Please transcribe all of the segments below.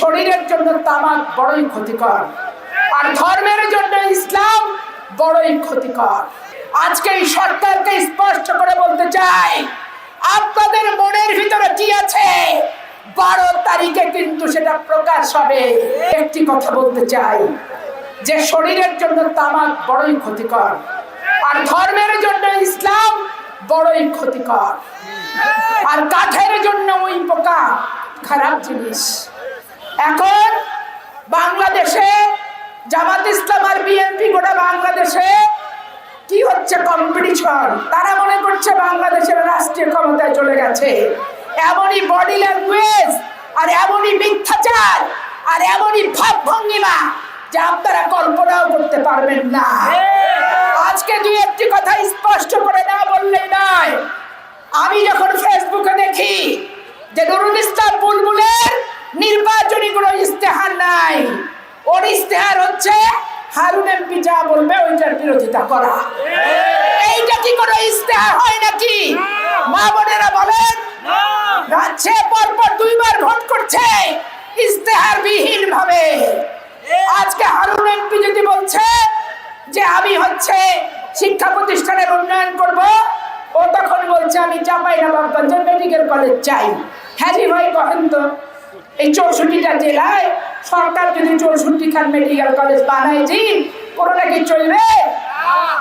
শরীরের জন্য তামাক বড়ই ক্ষতিকর। আর ধর্মের জন্য ইসলাম বড়ই ক্ষতিকর। আজকে এই সরকারকে স্পষ্ট করে বলতে চাই, আপনাদের মনের ভিতরে কি আছে? বারো তারিখে কিন্তু সেটা প্রকাশ হবে। একটি কথা বলতে চাই, যে শরীরের জন্য তামাক বড়ই ক্ষতিকর, আর ধর্মের জন্য ইসলাম বড়ই ক্ষতিকর। আর কাঠের জন্য ওই পোকা খারাপ জিনিস এখন বাংলাদেশে জামাত ইসলাম আর বিএনপি গোটা বাংলাদেশে কি হচ্ছে কম্পিটিশন তারা মনে করছে বাংলাদেশের রাষ্ট্রীয় ক্ষমতায় চলে গেছে। এমনই বডি ল্যাঙ্গুয়েজ আর এমনই মিথ্যাচার আর এমনই ভাব ভঙ্গিমা যে আপনারা কল্পনাও করতে পারবেন না। আজকে দুই একটি কথা স্পষ্ট করে না বললেই নয়। আমি যখন ফেসবুকে দেখি যে নুরুল ইসলাম বুলবুলের নির্বাচনী কোনো ইস্তেহার হচ্ছে হারুন এমপি যা বলবে ওইটার বিরোধিতা করা। এইটা কি কোনো ইস্তেহার হয় নাকি? মা বোনেরা বলেন রাজ্যে পরপর দুইবার ভোট করছে ইস্তেহার বিহীন ভাবে আজকে হারুন এমপি যদি বলছে যে আমি হচ্ছে শিক্ষা প্রতিষ্ঠানের উন্নয়ন করব ও তখন বলছে আমি চাপাই নবাবগঞ্জে মেডিকেল কলেজ চাই। হ্যাঁ ভাই কহেন তো। এই চৌষট্টিটা জেলায় সরকার যদি চৌষট্টি খান মেডিকেল কলেজ বানায় জি কোনোটা কি চলবে?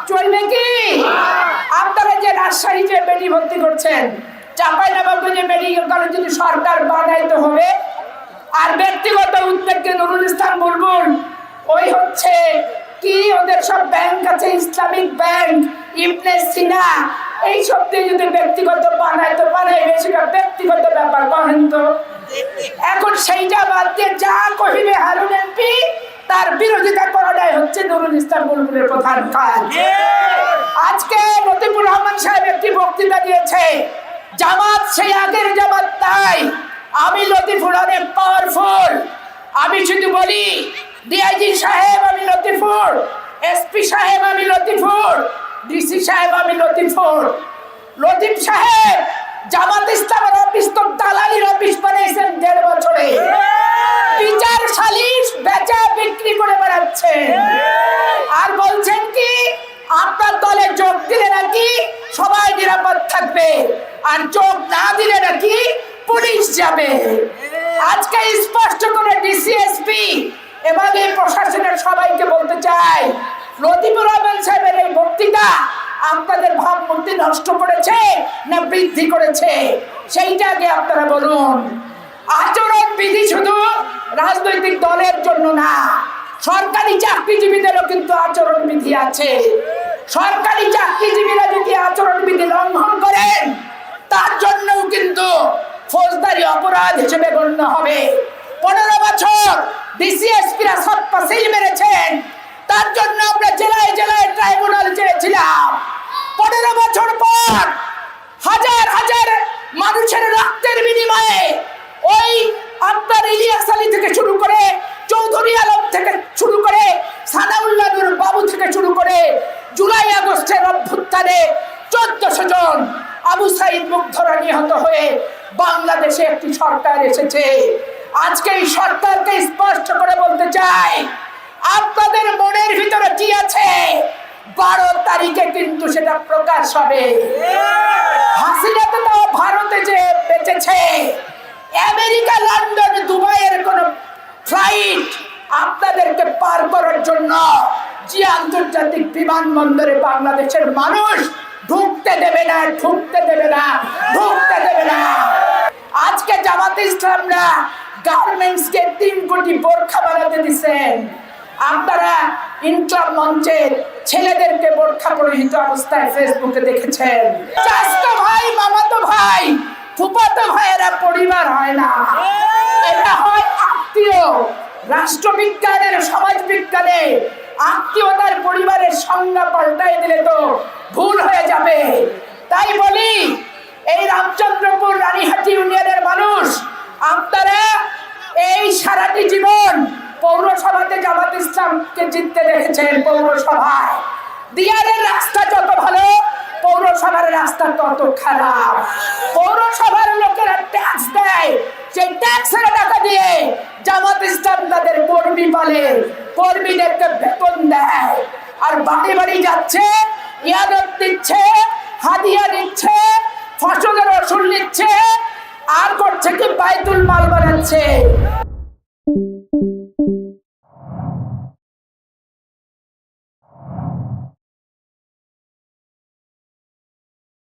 চলবে কি? আপনারা যে রাজশাহী যে মেডি ভর্তি করছেন চাপাই নবাবগঞ্জে মেডিকেল কলেজ যদি সরকার বানাইতে হবে, আর ব্যক্তিগত উদ্যোগকে নুরুল ইসলাম বুলবুল, ওই হচ্ছে কি ওদের সব ব্যাংক আছে, ইসলামিক ব্যাংক ইবনে সিনা এই সব দিয়ে যদি ব্যক্তিগত বানায় তো বানাই বেশিরভাগ ব্যক্তিগত ব্যাপার করেন তো। এখন সেইটা বাদ দিয়ে যা কহিবে হারুন এমপি তার বিরোধিতা করাটাই হচ্ছে নুরুল ইসলাম বুলবুলের প্রধান কাজ। আজকে মতিবুর রহমান সাহেব একটি বক্তৃতা দিয়েছে জামাত সেই আগের জামাত তাই আমি লতিফুর অনেক পাওয়ারফুল আমি শুধু বলি ডিআইজি সাহেব আমি লতিফুর এসপি সাহেব আমি লতিফুর ডিসি সাহেব আমি লতিফুর। লতিফ সাহেব জামাত ইসলামের অফিস তো দালালির অফিস বানিয়েছেন দেড় বছরে। বিচার সালিশ বেচা বিক্রি করে বেড়াচ্ছেন আর বলছেন কি আপনার দলে যোগ দিলে নাকি সবাই নিরাপদ থাকবে। আর যোগ না দিলে নাকি পুলিশ যাবে। আজকে স্পষ্ট করে ডিসিএসপি এবং এই প্রশাসনের সবাইকে বলতে চাই লতিফুর রহমান সাহেবের এই বক্তৃতা আপনাদের ভাবমূর্তি নষ্ট করেছে না বৃদ্ধি করেছে? সেইটা আগে আপনারা বলুন। আচরণ বিধি শুধু রাজনৈতিক দলের জন্য না, সরকারি চাকরিজীবীদেরও কিন্তু আচরণ বিধি আছে। সরকারি চাকরিজীবীরা যদি আচরণ বিধি লঙ্ঘন করেন, তার জন্যও কিন্তু ফৌজদারি অপরাধ হিসেবে গণ্য হবে। পনেরো বছর ডিসিএসপিরা সব পাশিল মেরেছেন তার জন্য আমরা জেলায় জেলায় ট্রাইব্যুনাল চেয়েছিলাম পনেরো বছর পর হাজার হাজার মানুষের রক্তের বিনিময়ে ওই আপনার ইলিয়াস আলী থেকে শুরু করে চৌধুরী আলম থেকে শুরু করে সানাউল্লাহ নূর বাবু থেকে শুরু করে জুলাই আগস্টের অভ্যুত্থানে চোদ্দশো জন আবু সাইদ মুগ্ধরা নিহত হয়ে বাংলাদেশে একটি সরকার এসেছে। আজকে এই সরকারকে স্পষ্ট করে বলতে চাই আপনাদের মনের ভিতরে কি আছে? বারো তারিখে কিন্তু সেটা প্রকাশ হবে। হাসিনা তো ভারতে যে বেঁচেছে। আমেরিকা, লন্ডন, দুবাইয়ের কোন ফ্লাইট আপনাদেরকে পার করার জন্য যে আন্তর্জাতিক বিমানবন্দরে বাংলাদেশের মানুষ ঢুকতে দেবে না, ঢুকতে দেবে না, ঢুকতে দেবে না। আজকে জামাতে ইসলামরা গার্মেন্টস কে তিন কোটি বোরখা বানাতে দিচ্ছেন আপনারা ইনকাম মঞ্চের ছেলেদেরকে বোরখা পরিহিত অবস্থায় ফেসবুকে দেখেছেন। চাস্তো ভাই, মামাতো ভাই ফুপাতো ভাইয়েরা পরিবার হয় না। এটা হয় আত্মীয়, রাষ্ট্রবিজ্ঞানের সমাজ বিজ্ঞানে আত্মীয়তার পরিবারের সংজ্ঞা পাল্টাই দিলে তো ভুল হয়ে যাবে। তাই বলি, এই রামচন্দ্রপুর রানীহাটি ইউনিয়নের মানুষ, আপনারা এই সারাটি জীবন পৌরসভাতে জামাত ইসলামকে জিততে দেখেছেন পৌরসভায়। দিয়ারের রাস্তা যত ভালো, পৌরসভার রাস্তা তত খারাপ। পৌরসভার লোকেরা ট্যাক্স দেয়। সেই ট্যাক্সের টাকা দিয়ে জামাত ইসলাম তাদের কর্মী বলে কর্মীদেরকে বেতন দেয়। আর বাড়ি বাড়ি যাচ্ছে ইয়াদত দিচ্ছে, হাদিয়া দিচ্ছে, ফসলের ওষুধ নিচ্ছে, আর করছে কি? বাইতুল মাল বানাচ্ছে।